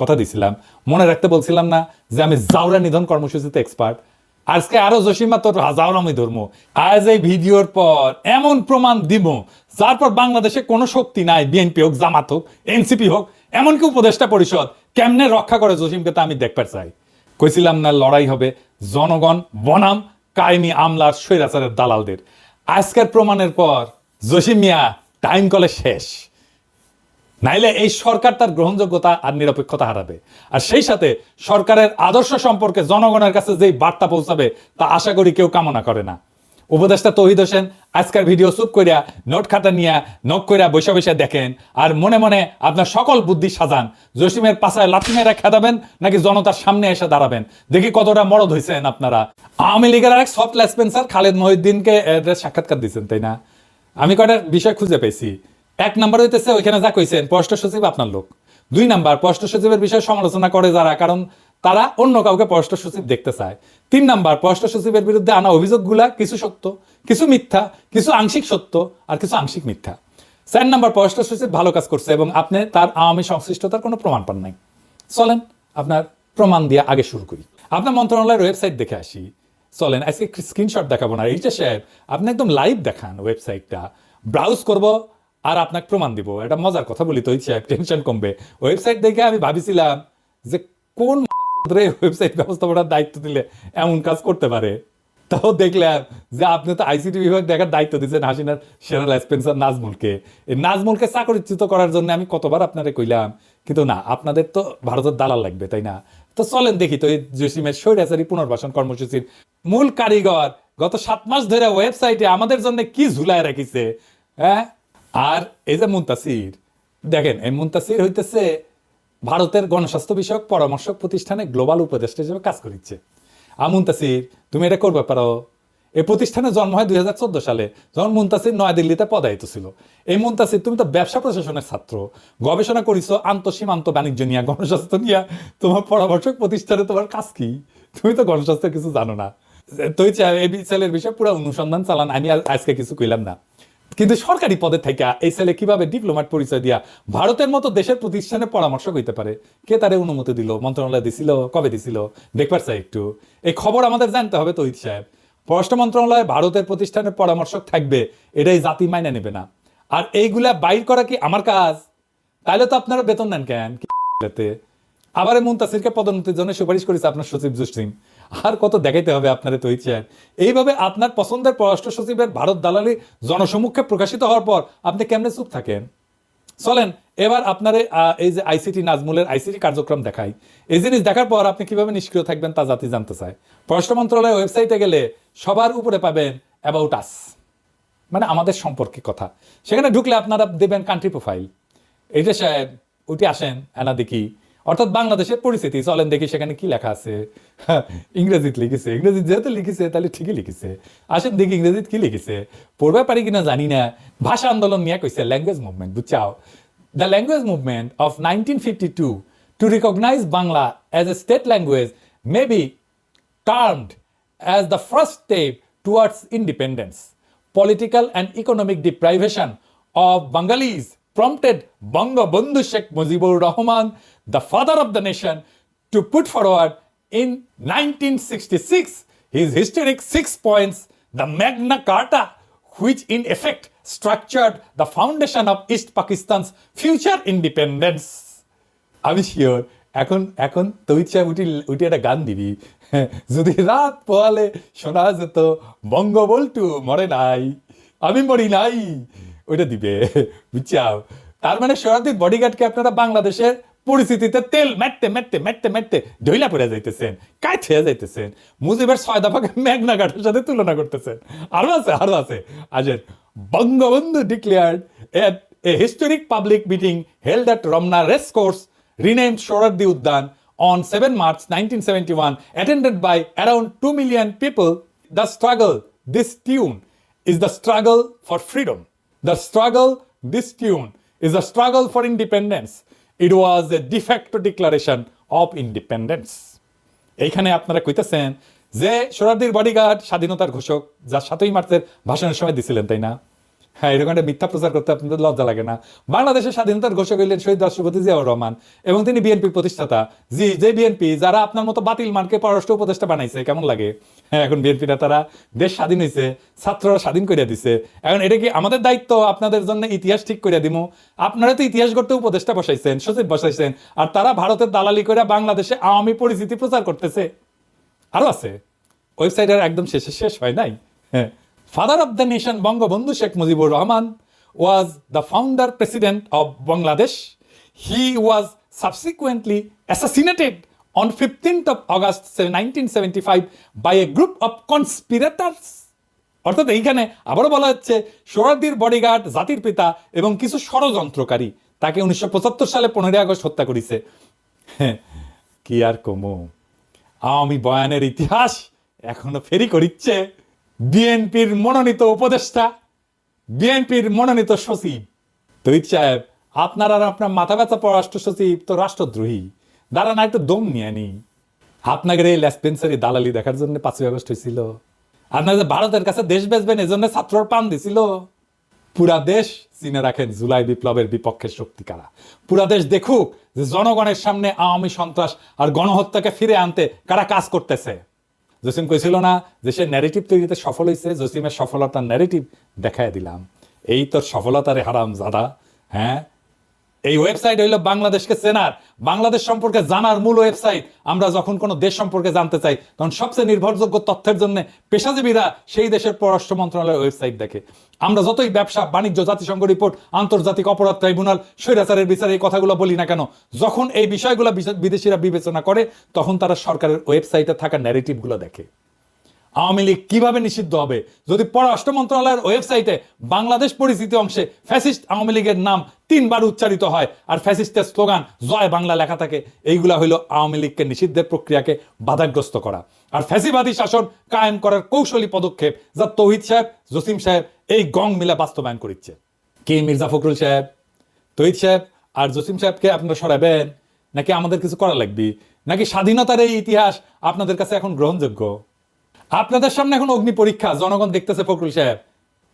কথা দিছিলাম। মনে রাখতে বলছিলাম না যে আমি জাউরা নিধন কর্মসূচিতে এক্সপার্ট আজকে আরও জসিমা তোর জাউরামি ধর্ম। আজ এই ভিডিওর পর এমন প্রমাণ দিব যার পর বাংলাদেশে কোনো শক্তি নাই বিএনপি হোক, জামাত হোক এনসিপি হোক, এমনকি উপদেষ্টা পরিষদ কেমনে রক্ষা করে জসিমকে তা আমি দেখতে চাই। কইছিলাম না লড়াই হবে জনগণ বনাম, কায়েমি আমলার স্বৈরাচারের দালালদের। আজকের প্রমাণের পর জসিম মিয়া টাইম কলে শেষ। নাইলে এই সরকার তার গ্রহণযোগ্যতা আর নিরপেক্ষতা হারাবে। আর সেই সাথে সরকারের আদর্শ সম্পর্কে জনগণের কাছে যেই বার্তা পৌঁছাবে, তা আশা করি কেউ কামনা করে না। উপদেষ্টা তহিদ হোসেন আজকের ভিডিও চুপ করিয়া নোট খাতা নিয়া নখ করিয়া বসে বসে দেখেন, আর মনে মনে আপনার সকল বুদ্ধি সাজান। জসিমের পাশায় লাথি মেরা খেদাবেন, নাকি জনতার সামনে এসে দাঁড়াবেন? দেখি কতটা মরদ হয়েছেন আপনারা। আওয়ামী লীগের আরেক সফট লেসপেন্সার খালেদ মহিউদ্দিনকে সাক্ষাৎকার দিচ্ছেন তাই না? আমি কয়টা বিষয় খুঁজে পেয়েছি। এক নাম্বার হইতেছে ওইখানে যা কইছেন, পররাষ্ট্র সচিব আপনার লোক। দুই নাম্বার, পররাষ্ট্র সচিবের বিষয়ে সমালোচনা করে যারা, কারণ তারা অন্য কাউকে পররাষ্ট্র সচিব দেখতে চায়। তিন নাম্বার, পররাষ্ট্র সচিবের বিরুদ্ধে আনা অভিযোগগুলা কিছু সত্য, কিছু মিথ্যা, কিছু আংশিক সত্য আর কিছু আংশিক মিথ্যা। চার নাম্বার, পররাষ্ট্র সচিব ভালো কাজ করছে এবং আপনি তার আওয়ামী সংশ্লিষ্টতার কোনো প্রমাণ পান নাই। চলেন, আপনার প্রমাণ দিয়ে আগে শুরু করি। আপনার মন্ত্রণালয়ের ওয়েবসাইট দেখে আসি। চলেন, আজকে স্ক্রিনশট দেখাবো না। এইটা সাহেব, আপনি একদম লাইভ দেখান ওয়েবসাইটটা। ব্রাউজ করব আর আপনাকে প্রমাণ দিব, এটা মজার কথা বলি তো সাহেব টেনশন কমবে। ওয়েবসাইট দেখে আমি ভাবিছিলাম যে কোন ওয়েবসাইট ব্যবস্থাপনার দায়িত্ব দিলে এমন কাজ করতে পারে। তাও দেখলাম যে আপনি তো আইসিটি বিভাগ দেখার দায়িত্ব দিচ্ছেন হাসিনার সেরা স্পেন্সার নাজমুলকে। এই নাজমুলকে চাকরিচ্যুত করার জন্য আমি কতবার আপনারে কইলাম, কিন্তু না, আপনাদের তো ভারতের দালাল লাগবে, তাই না? তো চলেন দেখি তো, এই জসিমের স্বৈরাচারী পুনর্বাসন কর্মসূচির মূল কারিগর গত সাত মাস ধরে ওয়েবসাইটে আমাদের জন্য কি ঝুলায় রাখিছে হ্যাঁ? আর এই যে মুন্তাসির, দেখেন, এই মুন্তাসির হইতেছে ভারতের গণস্বাস্থ্য বিষয়ক পরামর্শক প্রতিষ্ঠানে গ্লোবাল উপদেষ্টা হিসেবে কাজ করিচ্ছে। আমুন্তাসির তুমি এটা করবে পারো? এই প্রতিষ্ঠানের জন্ম হয় দুই সালে, যখন মুন্তাসির নয়াদিল্লিতে পদায়িত ছিল। এই মুন্তাসির, তুমি তো ব্যবসা প্রশাসনের ছাত্র। গবেষণা করিছো আন্তঃসীমান্ত বাণিজ্য নিয়ে, গণস্বাস্থ্য নিয়ে। তোমার পরামর্শক প্রতিষ্ঠানে তোমার কাজ কি? তুমি তো গণস্বাস্থ্য কিছু জানো না। তুই এই ছেলের বিষয়ে পুরো অনুসন্ধান চালান, আমি আজকে কিছু কইলাম না। কিন্তু সরকারি পদে থেকে এই ছেলে কীভাবে ডিপ্লোমাট পরিচয় দিয়া ভারতের মতো দেশের প্রতিষ্ঠানে পরামর্শ হইতে পারে? কে তারে অনুমতি দিল? মন্ত্রণালয় দিছিল? কবে দিছিল? দেখবার চাই একটু। এই খবর আমাদের জানতে হবে তো সাহেব। পররাষ্ট্র মন্ত্রণালয়ে ভারতের প্রতিষ্ঠানের পরামর্শক থাকবে, এটাই জাতি মাইনে নেবে না। আর এইগুলা বাইর করা কি আমার কাজ? তাহলে তো আপনারা বেতন নেন কেন? কি আবার এই মুন্তাসিরকে পদোন্নতির জন্য সুপারিশ করেছে আপনার সচিব জুসিম। আর কত দেখাইতে হবে আপনার তো ইচ্ছে এইভাবে আপনার পছন্দের পররাষ্ট্র সচিবের ভারত দালালি জনসমুখে প্রকাশিত হওয়ার পর আপনি কেমনে চুপ থাকেন? চলেন, এবার আপনার এই যে আইসিটি নাজমুলের আইসিটি কার্যক্রম দেখাই। এই জিনিস দেখার পর আপনি কীভাবে নিষ্ক্রিয় থাকবেন তা জাতি জানতে চায়। পররাষ্ট্র মন্ত্রণালয়ের ওয়েবসাইটে গেলে সবার উপরে পাবেন অ্যাবাউট আস মানে আমাদের সম্পর্কে কথা। সেখানে ঢুকলে আপনারা দেবেন কান্ট্রি প্রোফাইল এইটা সাহেব, উঠে আসেন এনা দেখি। অর্থাৎ বাংলাদেশের পরিস্থিতি। চলেন দেখি সেখানে কি লেখা আছে। ইংরেজিতে লিখেছে। ইংরেজি যেহেতু লিখেছে তাহলে ঠিকই লিখেছে। আসেন দেখি ইংরেজিতে কি লিখেছে। পড়বে পারি কিনা জানি না। ভাষা আন্দোলন নিয়ে কইছে language movement বুঝছাও? The language movement of nineteen fifty two to recognise Bangla as a state language may be termed as the first step towards independence. Political and economic deprivation of Bengalis prompted Bangabandhu Sheikh Mujibur Rahman, the father of the nation, to put forward in 1966 his historic six points, the Magna Carta, which in effect structured the foundation of East Pakistan's future independence. আমি sure এখন এখন তৈত সাহেব উঠি উঠে একটা গান দিবি যদি রাত পোয়ালে শোনা যেত বঙ্গবল্টু মরে নাই আমি মরি নাই ওইটা দিবে বুঝছাও তার মানে শরণার্থী বডিগার্ডকে আপনারা বাংলাদেশের পরিস্থিতিতে তেল মেটতে মেটতে মেটতে মেটতে ঢইলা পড়ে যাইতেছেন কায় ছেয়ে যাইতেছেন মুজিবের ছয় দফাকে মেঘনা ঘাটের সাথে তুলনা করতেছেন আরও আছে আরও আছে আজের Bangabandhu declared a historic public meeting held at Ramna race course renamed Shorardi Uddan on 7 March 1971, attended by around 2 million people. The struggle, this tune, is the struggle for freedom. The struggle, this tune, is a struggle for independence. It was a de facto declaration of independence. এইখানে আপনারা কইতেছেন যে সোরারদির bodyguard স্বাধীনতার ঘোষক যা সাতই মার্চের ভাষণের সময় দিছিলেন, তাই না হ্যাঁ এরকম একটা মিথ্যা প্রচার করতে আপনাদের লজ্জা লাগে না। বাংলাদেশের স্বাধীনতার ঘোষক হইলেন শহীদ রাষ্ট্রপতি জিয়াউর রহমান এবং তিনি বিএনপির প্রতিষ্ঠাতা। জি, যে বিএনপি, যারা আপনার মতো বাতিল মানকে পররাষ্ট্র উপদেষ্টা বানাইছে, কেমন লাগে? হ্যাঁ এখন বিএনপি নেতারা দেশ স্বাধীন হয়েছে ছাত্ররা স্বাধীন করে দিছে। এখন এটা কি আমাদের দায়িত্ব? আপনাদের জন্য ইতিহাস ঠিক করে দিব আপনারা তো ইতিহাস করতে উপদেষ্টা বসাইছেন, সচিব বসাইছেন, আর তারা ভারতের দালালি করে বাংলাদেশে আওয়ামী পরিস্থিতি প্রচার করতেছে। আরও আছে। ওয়েবসাইটের একদম শেষে শেষ হয় নাই। হ্যাঁ। Father of the nation Bangabandhu Sheikh Mujibur Rahman was the founder president of Bangladesh he was subsequently assassinated on fifteenth of August nineteen by a group of conspirators অর্থাৎ এইখানে আবারও বলা হচ্ছে সোহরাদ্দির বডিগার্ড জাতির পিতা এবং কিছু ষড়যন্ত্রকারী তাকে উনিশশো পঁচাত্তর সালে পনেরোই আগস্ট হত্যা করেছে। হ্যাঁ, কি আর কমো? আওয়ামী বয়ানের ইতিহাস এখনও ফেরি করিচ্ছে। বিএনপির মনোনীত উপদেষ্টা, বিএনপির মনোনীত সচিব। তৈত সাহেব, আপনার আর আপনার মাথা ব্যথা পররাষ্ট্র সচিব তো রাষ্ট্রদ্রোহী। দাঁড়ান একটু দম নিয়ে নি আপনাদের এই লেসপেন্সারি দালালি দেখার জন্য পাঁচই আগস্ট হয়েছিল। আপনার ভারতের কাছে দেশ বেচবেন, এজন্য ছাত্রর পান দিছিল। পুরা দেশ চিনে রাখেন জুলাই বিপ্লবের বিপক্ষের শক্তি কারা। পুরা দেশ দেখুক যে জনগণের সামনে আওয়ামী সন্ত্রাস আর গণহত্যাকে ফিরে আনতে কারা কাজ করতেছে। জসিম কইছিল না যে সে ন্যারেটিভ তৈরিতে সফল হয়েছে জসিমের সফলতার ন্যারেটিভ দেখায় দিলাম। এই তোর সফলতারে হারাম জাদা হ্যাঁ? এই ওয়েবসাইট হইল বাংলাদেশকে চেনার। বাংলাদেশ সম্পর্কে জানার মূল ওয়েবসাইট আমরা যখন কোনো দেশ সম্পর্কে জানতে চাই, তখন সবচেয়ে নির্ভরযোগ্য তথ্যের জন্য পেশাজীবীরা সেই দেশের পররাষ্ট্র মন্ত্রণালয়ের ওয়েবসাইট দেখে। আমরা যতই ব্যবসা, বাণিজ্য, জাতিসংঘ রিপোর্ট আন্তর্জাতিক অপরাধ ট্রাইব্যুনাল স্বৈরাচারের বিচারে এই কথাগুলো বলি না কেন, যখন এই বিষয়গুলো বিদেশিরা বিবেচনা করে, তখন তারা সরকারের ওয়েবসাইটে থাকা ন্যারেটিভগুলো দেখে। আওয়ামী লীগ কীভাবে নিষিদ্ধ হবে? যদি পররাষ্ট্র মন্ত্রণালয়ের ওয়েবসাইটে বাংলাদেশ পরিচিতি অংশে ফ্যাসিস্ট আওয়ামী লীগের নাম তিনবার উচ্চারিত হয় আর ফ্যাসিস্টের স্লোগান, জয় বাংলা লেখা থাকে, এইগুলা হইল আওয়ামী লীগকে নিষিদ্ধের প্রক্রিয়াকে বাধাগ্রস্ত করা। আর ফ্যাসিবাদী শাসন কায়েম করার কৌশলী পদক্ষেপ যা তৌহিদ সাহেব, জসিম সাহেব এই গং মিলে বাস্তবায়ন করিচ্ছে। কে মির্জা ফখরুল সাহেব? তহিদ সাহেব আর জসিম সাহেবকে আপনারা সরাবেন? নাকি আমাদের কিছু করা লাগবে? নাকি স্বাধীনতার এই ইতিহাস আপনাদের কাছে এখন গ্রহণযোগ্য? আপনাদের সামনে এখন অগ্নি পরীক্ষা, জনগণ দেখতেছে ফখরুল সাহেব।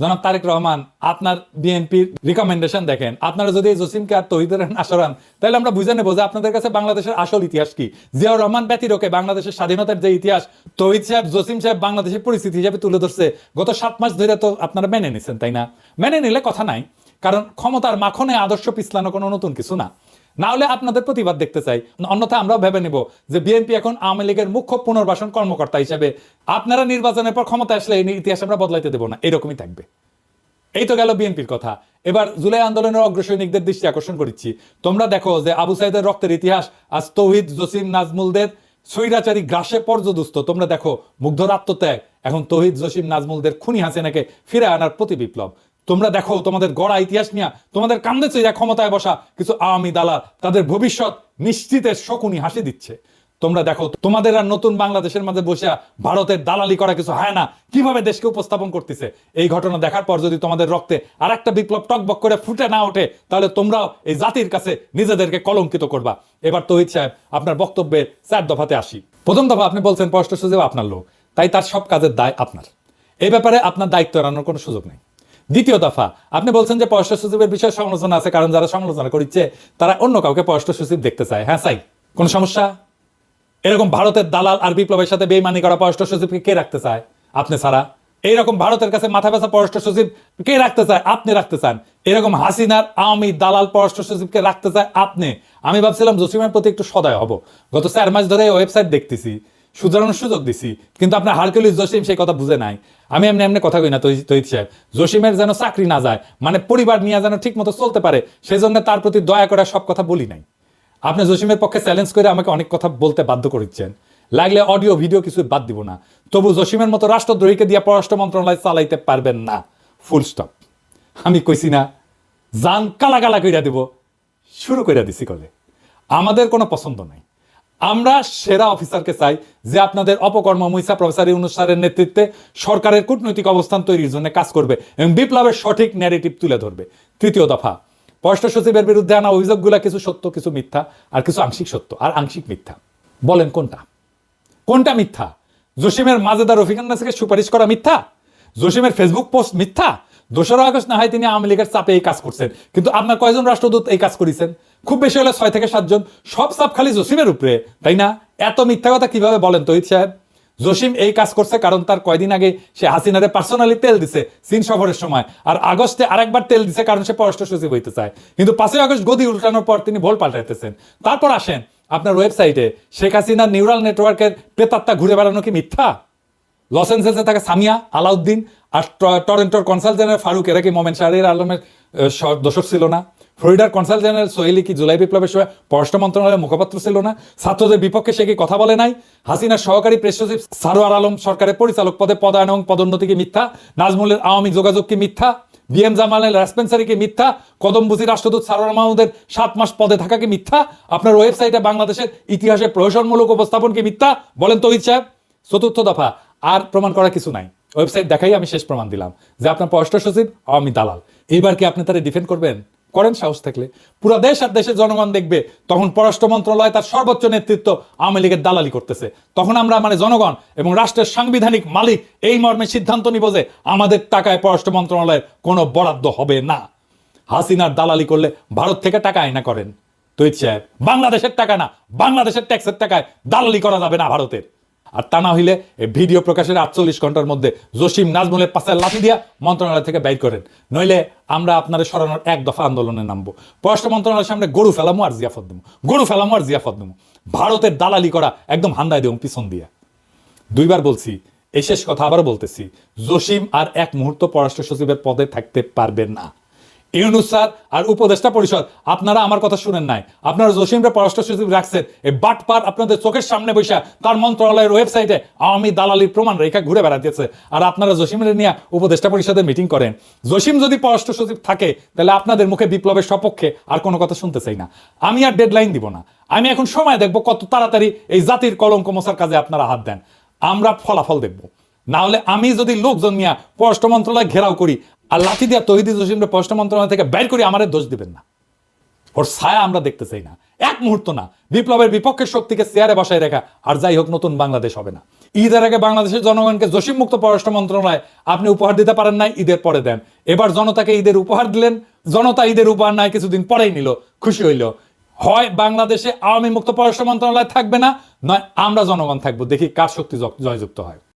জনাব তারেক রহমান, আপনার বিএনপির রিকমেন্ডেশন দেখেন। আপনারা যদি জসিমকে আর তহিদের না সরান, তাহলে আমরা বুঝে নেব যে আপনাদের কাছে বাংলাদেশের আসল ইতিহাস কি। জিয়াউর রহমান ব্যতিরকে বাংলাদেশের স্বাধীনতার যে ইতিহাস, তহিদ সাহেব, জসিম সাহেব বাংলাদেশের পরিস্থিতি হিসাবে তুলে ধরছে। গত সাত মাস ধরে তো আপনারা মেনে নিছেন, তাই না? মেনে নিলে কথা নাই, কারণ ক্ষমতার মাখনে আদর্শ পিছলানো কোনো নতুন কিছু না। না হলে আপনাদের প্রতিবাদ দেখতে চাই। অন্যথা আমরাও ভেবে নেব যে বিএনপি এখন আওয়ামী লীগের মুখ্য পুনর্বাসন কর্মকর্তা হিসেবে আপনারা নির্বাচনের পর ক্ষমতা আসলে এই ইতিহাস আমরা বদলাইতে দেবো না। এরকমই থাকবে। এই তো গেল বিএনপির কথা। এবার জুলাই আন্দোলনের অগ্রসৈনিকদের দৃষ্টি আকর্ষণ করছি তোমরা দেখো যে আবু সাইদের রক্তের ইতিহাস আজ তৌহিদ, জসিম, নাজমুলদের স্বৈরাচারী গ্রাসে পর্যদুস্ত। তোমরা দেখো মুগ্ধর আত্মত্যাগ। এখন তৌহিদ, জসিম, নাজমুলদের খুনি হাসিনাকে ফিরে আনার প্রতি বিপ্লব। তোমরা দেখো, তোমাদের গড়া ইতিহাস নিয়ে তোমাদের কান্দে চইরা ক্ষমতায় বসা কিছু আওয়ামী দালাল তাদের ভবিষ্যৎ নিশ্চিতের শকুনি হাসি দিচ্ছে। তোমরা দেখো, তোমাদের আর নতুন বাংলাদেশের মাঝে বসে ভারতের দালালি করা কিছু হয় না। কীভাবে দেশকে উপস্থাপন করতেছে? এই ঘটনা দেখার পর যদি তোমাদের রক্তে আর একটা বিপ্লব টকবক করে ফুটে না ওঠে, তাহলে তোমরাও এই জাতির কাছে নিজেদেরকে কলঙ্কিত করবা। এবার তহিদ সাহেব, আপনার বক্তব্যের চার দফাতে আসি। প্রথম দফা আপনি বলছেন পররাষ্ট্র সচিব আপনার লোক, তাই তার সব কাজের দায় আপনার। এই ব্যাপারে আপনার দায়িত্ব এড়ানোর কোনো সুযোগ নেই। দ্বিতীয় দফা, আপনি বলছেন যে পররাষ্ট্র সচিবের বিষয়ে সমালোচনা আছে, কারণ যারা সমালোচনা করছে তারা অন্য কাউকে পররাষ্ট্র সচিব দেখতে চায়। হ্যাঁ চাই কোন সমস্যা? এরকম ভারতের দালাল আর বিপ্লবের সাথে বেইমানি করা পররাষ্ট্র সচিবকে কে রাখতে চায়? আপনি ছাড়া। এইরকম ভারতের কাছে মাথা ব্যথা পররাষ্ট্র সচিব কে রাখতে চায়? আপনি রাখতে চান। এরকম হাসিনার আওয়ামী দালাল পররাষ্ট্র সচিবকে রাখতে চায় আপনি। আমি ভাবছিলাম জসিমের প্রতি একটু সদয় হব। গত চার মাস ধরে ওয়েবসাইট দেখতেছি। শুধরানোর সুযোগ দিছি। কিন্তু আপনার হারকুলিস জসিম সেই কথা বুঝে নাই। আমি এমনি এমনি কথা কই না তৈত সাহেব। জসিমের যেন চাকরি না যায় মানে পরিবার নিয়ে যেন ঠিক মতো চলতে পারে সেই জন্য তার প্রতি দয়া করে সব কথা বলি নাই। আপনি জসিমের পক্ষে চ্যালেঞ্জ করে আমাকে অনেক কথা বলতে বাধ্য করেছেন লাগলে অডিও ভিডিও কিছু বাদ দিব না। তবু জসিমের মতো রাষ্ট্রদ্রোহীকে দিয়ে পররাষ্ট্র মন্ত্রণালয় চালাইতে পারবেন না। ফুল স্টপ আমি কইছি না, জান কালা কালা কইরা দিব। শুরু কইরা দিছি কলে। আমাদের কোনো পছন্দ নাই। আমরা সেরা অফিসারকে চাই যে আপনাদের অপকর্ম মুইসা প্রফেসর স্যারের নেতৃত্বে সরকারের কূটনৈতিক অবস্থান তৈরির জন্য কাজ করবে এবং বিপ্লবের সঠিক ন্যারেটিভ তুলে ধরবে। তৃতীয় দফা পররাষ্ট্র সচিবের বিরুদ্ধে আনা অভিযোগগুলো কিছু সত্য, কিছু মিথ্যা আর কিছু আংশিক সত্য আর আংশিক মিথ্যা। বলেন কোনটা? কোনটা মিথ্যা? জসিমের মাজেদার রফিকান নাসিকে সুপারিশ করা মিথ্যা? জসিমের ফেসবুক পোস্ট মিথ্যা? দোসরা আগস্ট না হয় তিনি আওয়ামী লীগের চাপে এই কাজ করছেন। কিন্তু আপনার কয়জন রাষ্ট্রদূত এই কাজ করেছেন? খুব বেশি হলে ছয় থেকে সাতজন। সব চাপ খালি জসিমের উপরে, তাই না? এত মিথ্যা কথা কীভাবে বলেন তহিদ সাহেব? জসিম এই কাজ করছে কারণ তার কয়দিন আগে সে হাসিনারে পার্সোনালি তেল দিছে চীন সফরের সময়। আর আগস্টে আরেকবার তেল দিছে কারণ সে পররাষ্ট্র সচিব হইতে চায়। কিন্তু পাঁচই আগস্ট গদি উল্টানোর পর তিনি ভোল পাল্টাইতেছেন। তারপর আসেন আপনার ওয়েবসাইটে শেখ হাসিনার নিউরাল নেটওয়ার্কের প্রেতাত্মা ঘুরে বেড়ানো কি মিথ্যা? লস এঞ্জেলসে থাকে সামিয়া, আলাউদ্দিন আর টরেন্টোর কনসাল জেনারেল ফারুক, এরা কি মোমেন শাহরিয়ার আলমের দোষক ছিল না? ফ্লোরিডার কনসাল জেনারেল সোহেলি কি জুলাই বিপ্লবের সময় পররাষ্ট্র মন্ত্রণালয়ের মুখপাত্র ছিল না? ছাত্রদের বিপক্ষে সে কি কথা বলে নাই? হাসিনার সহকারী প্রেস সচিব সারোয়ার আলম সরকারের পরিচালক পদে পদায়ন এবং পদোন্নতি কি মিথ্যা? নাজমুলের আওয়ামী যোগাযোগ কি মিথ্যা? বিএম জামালের রেসপেন্সারি কি মিথ্যা? কদমবুজি রাষ্ট্রদূত সারোয়ার মাহমুদের সাত মাস পদে থাকা কি মিথ্যা? আপনার ওয়েবসাইটে বাংলাদেশের ইতিহাসে প্রহসনমূলক উপস্থাপন কি মিথ্যা? বলেন তহিদ সাহেব। চতুর্থ দফা। আর প্রমাণ করার কিছু নাই। ওয়েবসাইট দেখাই আমি শেষ প্রমাণ দিলাম যে আপনার পররাষ্ট্র সচিব আওয়ামী দালাল। এইবার কি আপনি তারা ডিফেন্ড করবেন? করেন সাহস থাকলে। পুরো দেশ আর দেশের জনগণ দেখবে, তখন পররাষ্ট্র মন্ত্রণালয় তার সর্বোচ্চ নেতৃত্ব আওয়ামী লীগের দালালি করতেছে। তখন আমরা মানে জনগণ এবং রাষ্ট্রের সাংবিধানিক মালিক এই মর্মে সিদ্ধান্ত নিব যে আমাদের টাকায় পররাষ্ট্র মন্ত্রণালয়ের কোনো বরাদ্দ হবে না। হাসিনার দালালি করলে ভারত থেকে টাকা আয়না করেন। তৈরি সাহেব বাংলাদেশের টাকা না, বাংলাদেশের ট্যাক্সের টাকায় দালালি করা যাবে না ভারতের। আর তা না হইলে ভিডিও প্রকাশের আটচল্লিশ ঘণ্টার মধ্যে জসিম নাজমুলের পাশে লাঠি দিয়া মন্ত্রণালয় থেকে বাইর করেন। নইলে আমরা আপনাদের সরানোর এক দফা আন্দোলনে নামবো। পররাষ্ট্র মন্ত্রণালয়ের সামনে গরু ফেলামো আর জিয়াফত দেবো গরু ফেলামো আর জিয়াফত দেবো ভারতের দালালি করা একদম হান্দায় দেবো পিছন দিয়া। দুইবার বলছি, এই শেষ কথা আবারও বলতেছি, জসিম আর এক মুহূর্ত পররাষ্ট্র সচিবের পদে থাকতে পারবেন না। ইউনুস স্যার আর উপদেষ্টা পরিষদ, আপনারা আমার কথা শুনেন নাই। আপনারা জসিমরে পররাষ্ট্র সচিব রাখছেন এই বাটপার আপনাদের চোখের সামনে বৈশা তার মন্ত্রণালয়ের ওয়েবসাইটে আওয়ামী দালালির প্রমাণ রেখা ঘুরে বেড়াতেছে আর আপনারা জসিমের নিয়ে উপদেষ্টা পরিষদের মিটিং করেন। জসিম যদি পররাষ্ট্র সচিব থাকে, তাহলে আপনাদের মুখে বিপ্লবের সপক্ষে আর কোনো কথা শুনতে চাই না। আমি আর ডেডলাইন দিব না। আমি এখন সময় দেখব কত তাড়াতাড়ি এই জাতির কলঙ্ক মশার কাজে আপনারা হাত দেন। আমরা ফলাফল দেখব। না হলে আমি যদি লোকজন নিয়ে পররাষ্ট্র মন্ত্রণালয় ঘেরাও করি আর লাঠি দিয়া তহিদি জসিমরে পররাষ্ট্র মন্ত্রণালয় থেকে বের করি আমাদের দোষ দিবেন না। ওর ছায়া আমরা দেখতে চাই না। এক মুহূর্ত না। বিপ্লবের বিপক্ষের শক্তিকে চেয়ারে বসায় রেখা। আর যাই হোক, নতুন বাংলাদেশ হবে না। ঈদের আগে বাংলাদেশের জনগণকে জসিম মুক্ত পররাষ্ট্র মন্ত্রণালয় আপনি উপহার দিতে পারেন নাই, ঈদের পরে দেন। এবার জনতাকে ঈদের উপহার দিলেন। জনতা ঈদের উপহার নাই, কিছুদিন পরেই নিল। খুশি হইল। হয় বাংলাদেশে আওয়ামী মুক্ত পররাষ্ট্র মন্ত্রণালয় থাকবে না, নয় আমরা জনগণ থাকব। দেখি কার শক্তি জয়যুক্ত হয়।